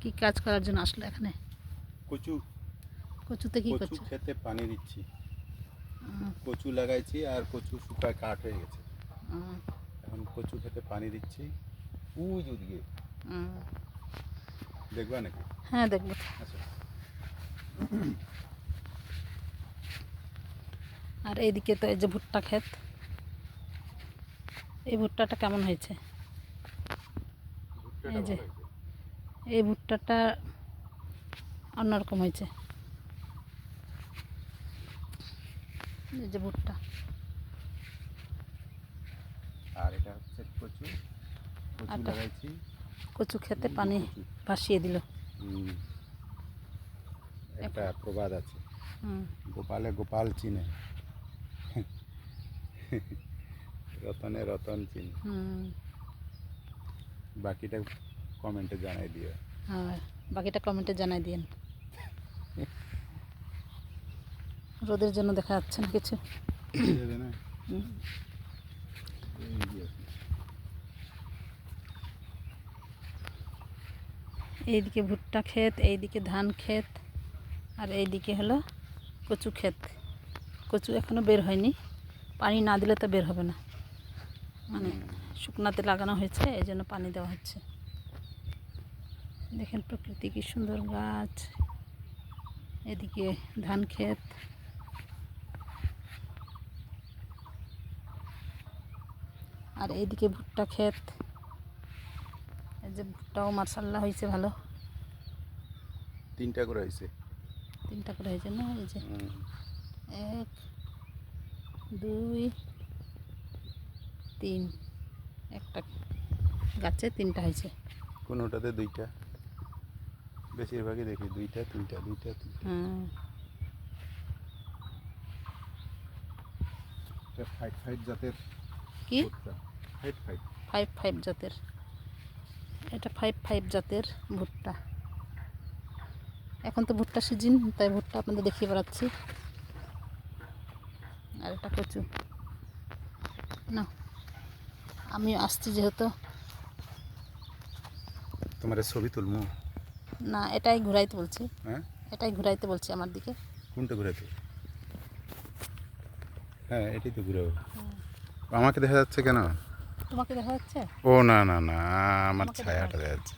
কি কাজ করার জন্য আসলো এখানে? কচু। কচুতে কি কচু খেতে পানি দিচ্ছি। কচু লাগাইছি আর কচু শুকায় কাঠ হয়ে গেছে। এখন কচু খেতে পানি দিচ্ছি। উই যে ওদিকে দেখবা নাকি? হ্যাঁ দেখব। আচ্ছা। আর এইদিকে তো এই যে ভুট্টা ক্ষেত। এই ভুট্টাটা কেমন হয়েছে? এই যে। এই ভুট্টাটা অন্যরকম হয়েছে। এই যে ভুট্টা। আর এটা হচ্ছে কচু। কচু। লাগাইছি। কচু খেতে পানি ভাসিয়ে দিল। একটা প্রবাদ আছে। হুম। গোপালে গোপাল চিনে। রতনে রতন চিনে। বাকিটা কমেন্টে জানাই দিও। হ্যাঁ বাকিটা কমেন্টে জানাই দিন রোদের জন্য দেখা যাচ্ছে না কিছু। এইদিকে ভুট্টা ক্ষেত, এইদিকে ধান ক্ষেত, আর এইদিকে হলো কচু ক্ষেত। কচু এখনও বের হয়নি। পানি না দিলে তো বের হবে না। মানে শুকনাতে লাগানো হয়েছে, এই জন্য পানি দেওয়া হচ্ছে। দেখেন প্রকৃতি কি সুন্দর গাছ। এদিকে ধান ক্ষেত। আর এইদিকে ভুট্টা ক্ষেত। এই যে ভুট্টাও মার্শাল্লাহ হয়েছে ভালো। তিনটা করে হয়েছে তিনটা করে হয়েছে না? এই যে এক দুই তিন। একটা গাছে তিনটা হয়েছে কোনোটাতে দুইটা। বেশিরভাগই দেখি দুইটা তিনটা দুইটা তিনটা। হ্যাঁ। ফাইট ফাইট জাতের কি? ফাইট ফাইট ফাইভ ফাইভ জাতের। এটা ফাইভ ফাইভ জাতের ভুট্টা। এখন তো ভুট্টা সিজন তাই ভুট্টা আপনাদের দেখিয়ে বেড়াচ্ছি। আর এটা কচু। না আমি আসছি যেহেতু। তোমার ছবি তুলমু। না এটাই ঘুরাইতে বলছি। হ্যাঁ? এটাই ঘুরাইতে বলছি আমার দিকে। কোনটা ঘুরাইতে? হ্যাঁ এটাই তো ঘুরে আমাকে দেখা যাচ্ছে কেন? তোমাকে দেখা যাচ্ছে? ও না না না আমার ছায়াটা দেখা যাচ্ছে।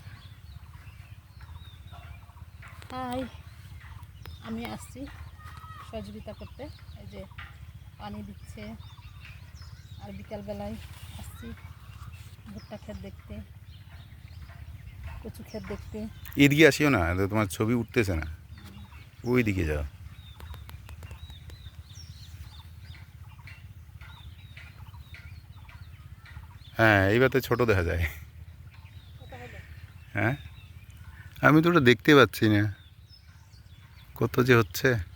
হাই আমি আসছি সহযোগিতা করতে। এই যে পানি দিচ্ছে। আর বিকালবেলায় আসছি ভুট্টা ক্ষেত দেখতে। কচু ক্ষেত দেখতে। এদিকে আসিও না তোমার ছবি উঠতেছে না। ওই দিকে যাও। হ্যাঁ এইবার তো ছোটো দেখা যায়। হ্যাঁ? আমি তো ওটা দেখতে পাচ্ছি না। কত যে হচ্ছে।